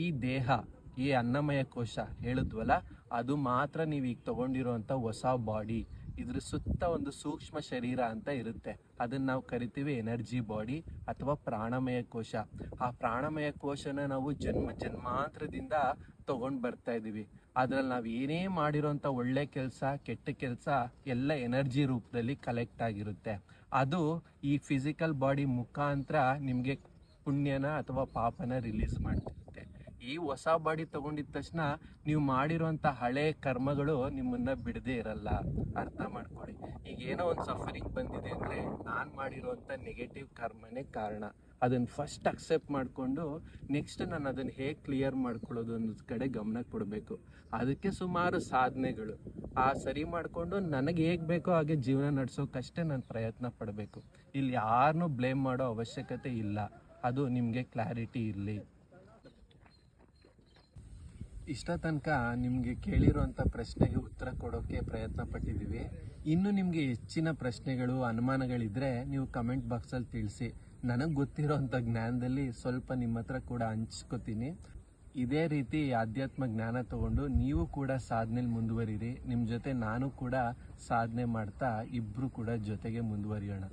ಈ ದೇಹ, ಈ ಅನ್ನಮಯ ಕೋಶ ಹೇಳಿದ್ವಲ್ಲ, ಅದು ಮಾತ್ರ ನೀವು ಈಗ ತಗೊಂಡಿರೋಂಥ ಹೊಸ ಬಾಡಿ ಇದ್ರ ಸುತ್ತ ಒಂದು ಸೂಕ್ಷ್ಮ ಶರೀರ ಅಂತ ಇರುತ್ತೆ. ಅದನ್ನ ನಾವು ಕರಿತೀವಿ ಎನರ್ಜಿ ಬಾಡಿ ಅಥವಾ ಪ್ರಾಣಮಯ ಕೋಶ. ಆ ಪ್ರಾಣಮಯ ಕೋಶನ ನಾವು ಜನ್ಮ ಜನ್ಮಾಂತರದಿಂದ ತಗೊಂಡ್ ಬರ್ತಾ ಇದೀವಿ. ಅದ್ರಲ್ಲಿ ನಾವು ಏನೇ ಮಾಡಿರೋಂತ ಒಳ್ಳೆ ಕೆಲಸ, ಕೆಟ್ಟ ಕೆಲಸ ಎಲ್ಲ ಎನರ್ಜಿ ರೂಪದಲ್ಲಿ ಕಲೆಕ್ಟ್ ಆಗಿರುತ್ತೆ. ಅದು ಈ ಫಿಸಿಕಲ್ ಬಾಡಿ ಮುಖಾಂತರ ನಿಮಗೆ ಪುಣ್ಯನ ಅಥವಾ ಪಾಪನ ರಿಲೀಸ್ ಮಾಡ್ತಿರುತ್ತೆ ಈ ಹೊಸ ಬಾಡಿ ತಗೊಂಡಿದ ತಕ್ಷಣ ನೀವು ಮಾಡಿರುವಂತ ಹಳೆ ಕರ್ಮಗಳು ನಿಮ್ಮನ್ನ ಬಿಡದೇ ಇರಲ್ಲ ಅರ್ಥ ಮಾಡ್ಕೊಳ್ಳಿ. ಈಗ ಏನೋ ಒಂದು ಸಫರಿಂಗ್ ಬಂದಿದೆ ಅಂದ್ರೆ ನಾನ್ ಮಾಡಿರುವಂತ ನೆಗೆಟಿವ್ ಕರ್ಮನೇ ಕಾರಣ. ಅದನ್ನ ಫಸ್ಟ್ ಅಕ್ಸೆಪ್ಟ್ ಮಾಡಿಕೊಂಡು ನೆಕ್ಸ್ಟ್ ನಾನು ಅದನ್ನ ಹೇಗೆ ಕ್ಲಿಯರ್ ಮಾಡ್ಕೊಳ್ಳೋದು ಅನ್ನೋದ್ ಕಡೆ ಗಮನ ಕೊಡಬೇಕು. ಅದಕ್ಕೆ ಸುಮಾರು ಸಾಧನೆಗಳು. ಆ ಸರಿ ಮಾಡಿಕೊಂಡು ನನಗೆ ಹೇಗೆ ಬೇಕೋ ಹಾಗೆ ಜೀವನ ನಡೆಸೋಕಷ್ಟೇ ನಾನು ಪ್ರಯತ್ನ ಪಡಬೇಕು. ಇಲ್ಲಿ ಯಾರನ್ನೂ ಬ್ಲೇಮ್ ಮಾಡೋ ಅವಶ್ಯಕತೆ ಇಲ್ಲ. ಅದು ನಿಮಗೆ ಕ್ಲಾರಿಟಿ ಇರಲಿ. ಇಷ್ಟ ತನಕ ನಿಮಗೆ ಕೇಳಿರುವಂಥ ಪ್ರಶ್ನೆಗೆ ಉತ್ತರ ಕೊಡೋಕ್ಕೆ ಪ್ರಯತ್ನ ಪಟ್ಟಿದ್ದೀವಿ ಇನ್ನು ನಿಮಗೆ ಹೆಚ್ಚಿನ ಪ್ರಶ್ನೆಗಳು ಅನುಮಾನಗಳಿದ್ದರೆ ನೀವು ಕಮೆಂಟ್ ಬಾಕ್ಸಲ್ಲಿ ತಿಳಿಸಿ. ನನಗೆ ಗೊತ್ತಿರೋವಂಥ ಜ್ಞಾನದಲ್ಲಿ ಸ್ವಲ್ಪ ನಿಮ್ಮ ಹತ್ರ ಕೂಡ ಹಂಚ್ಕೋತೀನಿ. ಇದೇ ರೀತಿ ಆಧ್ಯಾತ್ಮ ಜ್ಞಾನ ತಗೊಂಡು ನೀವು ಕೂಡ ಸಾಧನೆಯಲ್ಲಿ ಮುಂದುವರಿರಿ. ನಿಮ್ಮ ಜೊತೆ ನಾನು ಕೂಡ ಸಾಧನೆ ಮಾಡ್ತಾ ಇಬ್ಬರು ಕೂಡ ಜೊತೆಗೆ ಮುಂದುವರಿಯೋಣ.